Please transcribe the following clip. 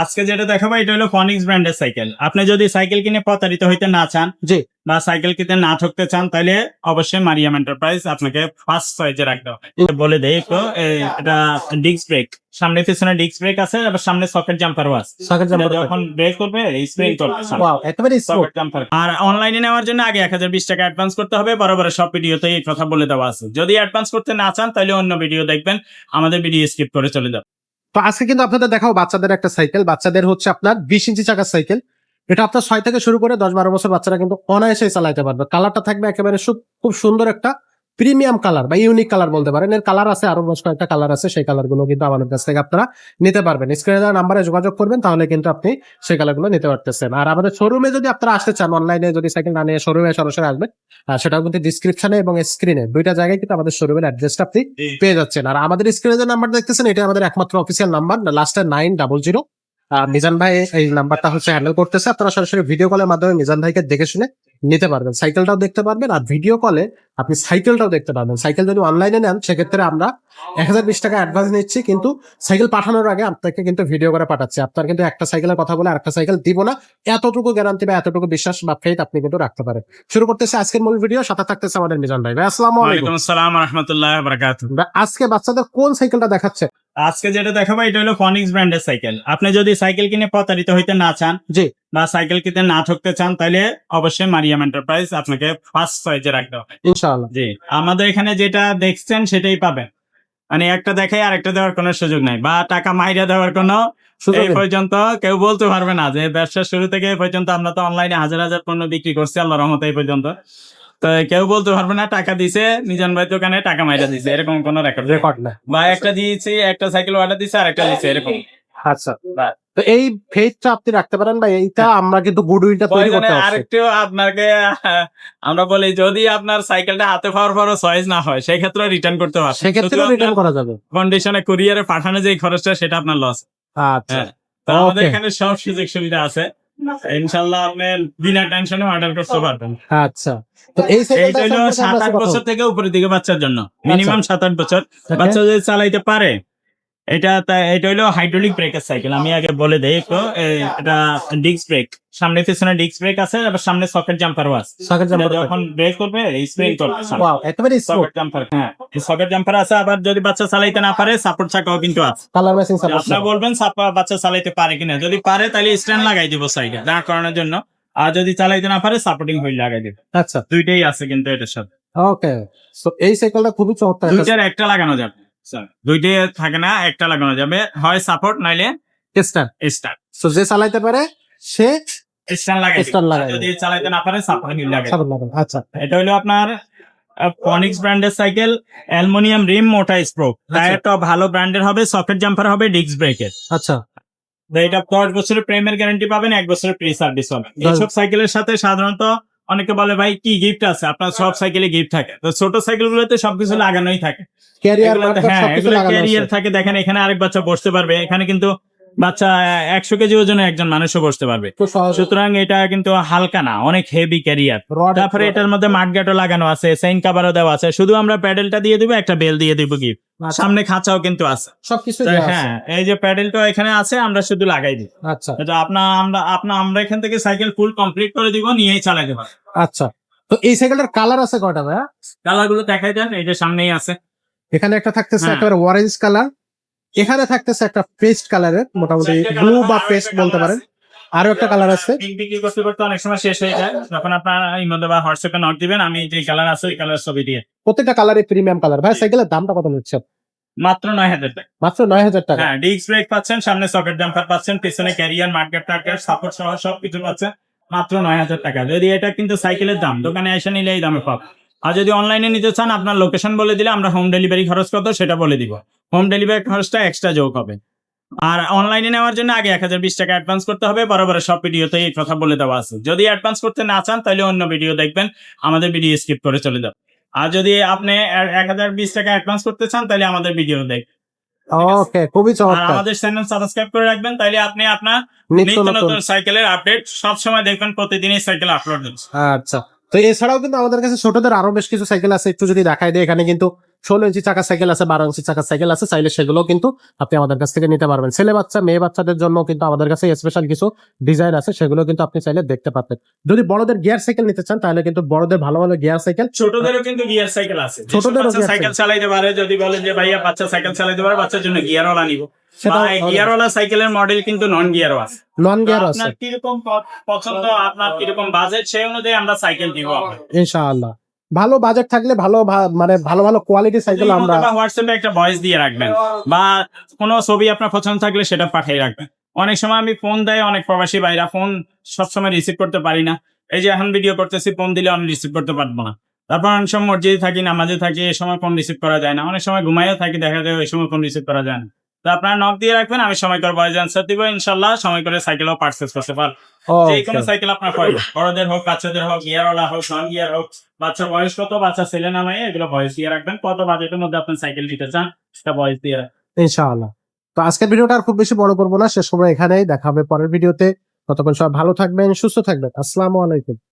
আজকে যেটা দেখাবো এটা হলো ফনিক্স ব্র্যান্ডের সাইকেল আপনি যদি সাইকেল কিনে প্রতারিত হইতে না চান জি। বা সাইকেল কিনতে না ঠকতে চান তাহলে অবশ্যই মারিয়াম এন্টারপ্রাইজ আপনাকে ফার্স্ট সাইজে রাখতে হবে বলে দেই এই, এটা ডিস্ক ব্রেক সামনে পিছনে ডিস্ক ব্রেক আছে আবার সামনে সকেট জাম্পারও আছে। সকেট জাম্পার যখন ব্রেক করবে স্প্রিং করবে ওয়াও একেবারে সকেট জাম্পার আর অনলাইনে নেওয়ার জন্য আগে এক হাজার বিশ টাকা অ্যাডভান্স করতে হবে বরাবর সব ভিডিওতে এই কথা বলে দেওয়া আছে। যদি অ্যাডভান্স করতে না চান তাহলে অন্য ভিডিও দেখবেন আমাদের ভিডিও স্কিপ করে চলে যাবে। তো আজকে কিন্তু আপনাদের দেখাও বাচ্চাদের একটা সাইকেল বাচ্চাদের হচ্ছে আপনার বিশ ইঞ্চি চাকার সাইকেল এটা আপনার ছয় থেকে শুরু করে দশ বারো বছর বাচ্চারা কিন্তু অনায়াসে চালাইতে পারবে। কালারটা থাকবে একেবারে খুব সুন্দর একটা প্রিমিয়াম কালার বা ইউনিক কালার বলতে পারেন। এর কালার আছে আরও বেশ কয়েকটা কালার আছে সেই কালারগুলো কিন্তু আমাদের কাছ থেকে আপনারা নিতে পারবেন। স্ক্রিনে দেওয়া নাম্বারে যোগাযোগ করবেন তাহলে কিন্তু আপনি সেই কালারগুলো নিতে পারতেছেন। আর আমাদের শোরুমে যদি আপনারা আসতে চান অনলাইনে যদি সাইকেল না নিয়ে শোরুমে সরাসরি আসবেন সেটাও কিন্তু ডিসক্রিপশনে এবং স্ক্রিনে দুইটা জায়গায় কিন্তু আমাদের শোরুমের অ্যাড্রেসটা আপনি পেয়ে যাচ্ছেন। আর আমাদের স্ক্রিনে যে নাম্বার দেখতেছেন এটা আমাদের একমাত্র অফিসিয়াল নাম্বার লাস্টে নাইন ডাবল জিরো মিজান ভাই এই নাম্বারটা হচ্ছে হ্যান্ডেল করতেছে। আপনারা সরাসরি ভিডিও কলের মাধ্যমে মিজান ভাইকে দেখে শুনে নিতে পারবেন। সাইকেলটাও দেখতে পারবেন। আর ভিডিও কলে আপনি সাইকেলটাও দেখতে পারবেন সাইকেল যদি অনলাইনে নেন সেক্ষেত্রে আমরা এক হাজার বিশ টাকা অ্যাডভান্স নিচ্ছি কিন্তু সাইকেল পাঠানোর আগে আপনাকে কিন্তু ভিডিও করে পাঠাচ্ছি। আপনার কিন্তু একটা সাইকেলের কথা বলে আরেকটা সাইকেল দিব না। এতটুকু গ্যারান্টি বা এতটুকু বিশ্বাস বা ফেথ আপনি কিন্তু রাখতে পারেন। শুরু করতেছে আজকের মূল ভিডিও সাথে থাকতেছে আমাদের মিজান ভাই। আসসালামু আলাইকুম। আসসালাম রহমতুল্লাহ আজকে বাচ্চাদের কোন সাইকেলটা দেখাচ্ছে? আজকে যেটা দেখাবো এটা হলো ফনিক্স ব্র্যান্ডের সাইকেল। আপনি যদি সাইকেল কিনে প্রতারিত হইতে না চান জি। বা সাইকেল কিনতে না ঠকতে চান তাহলে অবশ্যই মারিয়াম এন্টারপ্রাইজ আপনাকে ফার্স্ট সাইজে রাখতে হবে। ইনশাআল্লাহ। জি আমাদের এখানে যেটা দেখছেন সেটাই পাবেন। মানে একটা দেখাই আরেকটা দেওয়ার কোনো সুযোগ নাই। বা টাকা মাইরা দেওয়ার কোনো এই পর্যন্ত কেউ বলতে পারবে না যে ব্যবসার শুরু থেকে এই পর্যন্ত আমরা তো অনলাইনে হাজার হাজার পণ্য বিক্রি করছি আল্লাহ রহমত এই পর্যন্ত। তো কেউ বলতে পারবে না টাকা দিছে মিজান ভাই দোকানে টাকা মাইরা দিছে এরকম কোনো রেকর্ড রেকর্ড না বা একটা দিয়েছি একটা সাইকেল অর্ডার দিছে আর একটা দিছে এরকম। আচ্ছা। তো এই ফেজটা আপনি রাখতে পারেন বা এইটা আমরা কিন্তু গুডউইলটা তৈরি করতে পারছি। আরেকটু আপনাকে আমরা বলি যদি আপনার সাইকেলটা হাতে পাওয়ার পরও চয়েস না হয় সেই ক্ষেত্রে রিটার্ন করতে পারবেন। সেক্ষেত্রে রিটার্ন করা যাবে। কন্ডিশনে কুরিয়ারে পাঠানো যে খরচটা সেটা আপনার লস আচ্ছা। হ্যাঁ তো আমাদের এখানে সব সুযোগ সুবিধা আছে। ইনশাল্লাহ আপনি বিনা টেনশনে অর্ডার করতে পারবেন। আচ্ছা। তো এই সাইকেলটা হলো সাত আট বছর থেকে উপরের দিকে বাচ্চার জন্য। মিনিমাম সাত আট বছর। বাচ্চা যদি চালাইতে পারে এটা এটা হলো হাইড্রোলিক ব্রেকের সাইকেল আমি আগে বলে দেই একটু এটা ডিস্ক ব্রেক সামনে পিছনে ডিস্ক ব্রেক আছে আবার সামনে সকেট জাম্পারও আছে। সকেট জাম্পার যখন ব্রেক করবে স্প্রিং করবে ওয়াও একেবারে সকেট জাম্পার হ্যাঁ। সকেট জাম্পার আছে আবার যদি বাচ্চা চালাইতে না পারে সাপোর্ট চাকাও কিন্তু আছে। কালার ম্যাচিং সাপোর্ট আপনারা বলবেন সাপ- বাচ্চা চালাইতে পারে কিনা। যদি পারে তাহলে স্ট্যান্ড লাগাই দিব সাইডে দাঁড় করানোর জন্য। আর যদি চালাইতে না পারে সাপোর্টিং হুইল লাগাই দিব। আচ্ছা। দুইটাই আছে কিন্তু এটার সাথে। ওকে সো এই সাইকেলটা খুবই চমৎকার। একটা দুইটার একটা লাগানো যাবে। দুইটাই থাকে না একটা লাগানো যাবে। হয় সাপোর্ট নাইলে স্টার স্টার সো যে চালাইতে পারে সে স্ট্যান্ড লাগাই। Stand লাগাই যদি চালাইতে না পারে সাপোর্টিং লাগাই সাপোর্ট লাগাবে আচ্ছা। এটা হলো আপনার ফনিক্স ব্র্যান্ডের সাইকেল অ্যালুমিনিয়াম রিম মোটা স্প্রোক টায়ারটা ভালো ব্র্যান্ডের হবে সকেট জাম্পার হবে ডিস্ক ব্রেকের আচ্ছা। এটা দশ বছরের প্রেমের গ্যারান্টি পাবেন এক বছরের প্রি সার্ভিস হবে। এইসব সাইকেলের সাথে সাধারণত অনেকে বলে ভাই কি গিফট আছে? আপনার সব সাইকেলে গিফট থাকে। তো ছোট সাইকেল গুলোতে সবকিছু লাগানোই থাকে। ক্যারিয়ার হ্যাঁ এগুলো লাগানো ক্যারিয়ার থাকে। দেখেন এখানে আরেক বাচ্চা বসতে পারবে। এখানে কিন্তু বাচ্চা একশো কেজি ওজনে একজন মানুষও বসতে পারবে। সুতরাং এটা কিন্তু হালকা না অনেক হেভি ক্যারিয়ার তারপরে এটার মধ্যে মাঠগাটও লাগানো আছে সাইন কাভারও দেওয়া আছে। শুধু আমরা প্যাডেলটা দিয়ে দিব একটা বেল দিয়ে দিব কি সামনে খাঁচাও কিন্তু আছে। সবকিছু হ্যাঁ এই যে প্যাডেলটা এখানে আছে আমরা শুধু লাগাই দিই। আচ্ছা। এটা আপনার আমরা আপনার আমরা এখান থেকে সাইকেল ফুল কমপ্লিট করে দিব নিয়েই চালাতে পারব। আচ্ছা। তো এই সাইকেলটার কালার আছে কয়টা ভাইয়া? কালারগুলো দেখাই দেন এই যে সামনেই আছে। এখানে একটা থাকতেছে হ্যাঁ। একেবারে অরেঞ্জ কালার এখানে থাকতেছে একটা পেস্ট কালারের মোটামুটি ব্লু বা পেস্ট বলতে পারেন। আরও একটা কালার আছে। বিক্রি করতে করতে অনেক সময় শেষ হয়ে যায়। যখন আপনার মধ্যে বা হোয়াটসঅ্যাপে নক দিবেন আমি যে কালার আছে ওই কালার ছবি দিয়ে। প্রত্যেকটা কালারে প্রিমিয়াম কালার ভাই সাইকেলের দামটা কত নিচ্ছে মাত্র নয় হাজার টাকা। মাত্র নয় হাজার টাকা। হ্যাঁ ডিস্ক ব্রেক পাচ্ছেন সামনে সকেট জাম্পার পাচ্ছেন পিছনে ক্যারিয়ার মার্কেট টার্গেট সাপোর্ট সহ সব কিছু পাচ্ছেন। মাত্র নয় হাজার টাকা। যদি এটা কিন্তু সাইকেলের দাম দোকানে এসে নিলে এই দামে পাব আর যদি অনলাইনে নিতে চান আপনার লোকেশন বলে দিলে আমরা হোম ডেলিভারি খরচ কত সেটা বলে দিব। হোম ডেলিভারি খরচটা এক্সট্রা যোগ হবে। আর অনলাইনে নেওয়ার জন্য আগে এক হাজার বিশ টাকা অ্যাডভান্স করতে হবে বরাবর সব ভিডিওতে এই কথা বলে দেওয়া আছে। যদি অ্যাডভান্স করতে না চান তাহলে অন্য ভিডিও দেখবেন আমাদের ভিডিও স্কিপ করে চলে যাবে। আর যদি আপনি এক হাজার বিশ টাকা অ্যাডভান্স করতে চান তাহলে আমাদের ভিডিও দেখবেন। ওকে খুবই চমৎকার। আমাদের চ্যানেল সাবস্ক্রাইব করে রাখবেন তাহলে আপনি আপনার নিত্য নতুন। সাইকেলের আপডেট সব সময় দেখবেন প্রতিদিনই সাইকেল আপলোড হচ্ছে। আচ্ছা। তো এছাড়াও কিন্তু আমাদের কাছে ছোটদের আরও বেশ কিছু সাইকেল আছে একটু যদি দেখাই দেয় এখানে কিন্তু ষোলো ইঞ্চি চাকা সাইকেল আছে বারো ইঞ্চি চাকা সাইকেল আছে চাইলে সেগুলো কিন্তু আপনি আমাদের কাছ থেকে নিতে পারবেন। ছেলে বাচ্চা মেয়ে বাচ্চাদের জন্য কিন্তু আমাদের কাছে স্পেশাল কিছু ডিজাইন আছে সেগুলো কিন্তু আপনি চাইলে দেখতে পারবেন। যদি বড়দের গিয়ার সাইকেল নিতে চান তাহলে কিন্তু বড়দের ভালো ভালো গিয়ার সাইকেল ছোটদেরও কিন্তু গিয়ার সাইকেল আছে। যেসব ছোটদেরও সাইকেল চালাইতে পারে যদি বলেন যে ভাইয়া বাচ্চা সাইকেল চালাইতে পারে বাচ্চার জন্য গিয়ারওয়ালা নিব। গিয়ারওয়ালা সাইকেলের মডেল কিন্তু নন গিয়ারও আছে নন আছে। আপনার কীরকম পছন্দ আপনার কীরকম বাজেট সেই অনুযায়ী আমরা সাইকেল দিব ইনশাআল্লাহ। ভালো বাজেট থাকলে ভালো মানে ভালো ভালো কোয়ালিটি সাইকেল আমরা হোয়াটসঅ্যাপে একটা ভয়েস দিয়ে রাখবেন। বা কোনো ছবি আপনার পছন্দ থাকলে সেটা পাঠিয়ে রাখবেন। অনেক সময় আমি ফোন দেয় অনেক প্রবাসী ভাইরা ফোন সবসময় রিসিভ করতে পারি না। এই যে এখন ভিডিও করতেছি ফোন দিলে আমি রিসিভ করতে পারব না। তারপর অনেক সময় মসজিদে থাকি নামাজে থাকি এই সময় ফোন রিসিভ করা যায় না। অনেক সময় ঘুমাইও থাকি দেখা যায় ওই সময় ফোন রিসিভ করা যায় না। তো আপনারা নক দিয়ে রাখবেন আমি সময় করে ভয়েস অ্যান্সার দিব ইনশাল্লাহ সময় করে সাইকেলও পার্সেস করতে পারব যে কোনো সাইকেল আপনার পাবেন বড়দের হোক বাচ্চাদের হোক গিয়ারওয়ালা হোক নন গিয়ার হোক বাচ্চার বয়স কত বাচ্চা ছেলে নামে এগুলো ভয়েস দিয়ে রাখবেন। কত বাজেটের মধ্যে আপনি সাইকেল নিতে চান সেটা ভয়েস দিয়ে রাখবেন। ইনশাআল্লাহ। তো আজকের ভিডিওটা আর খুব বেশি বড় করব না শেষ সময় এখানেই দেখা হবে পরের ভিডিওতে। ততক্ষণ সব ভালো থাকবেন সুস্থ থাকবেন। আসসালামু আলাইকুম।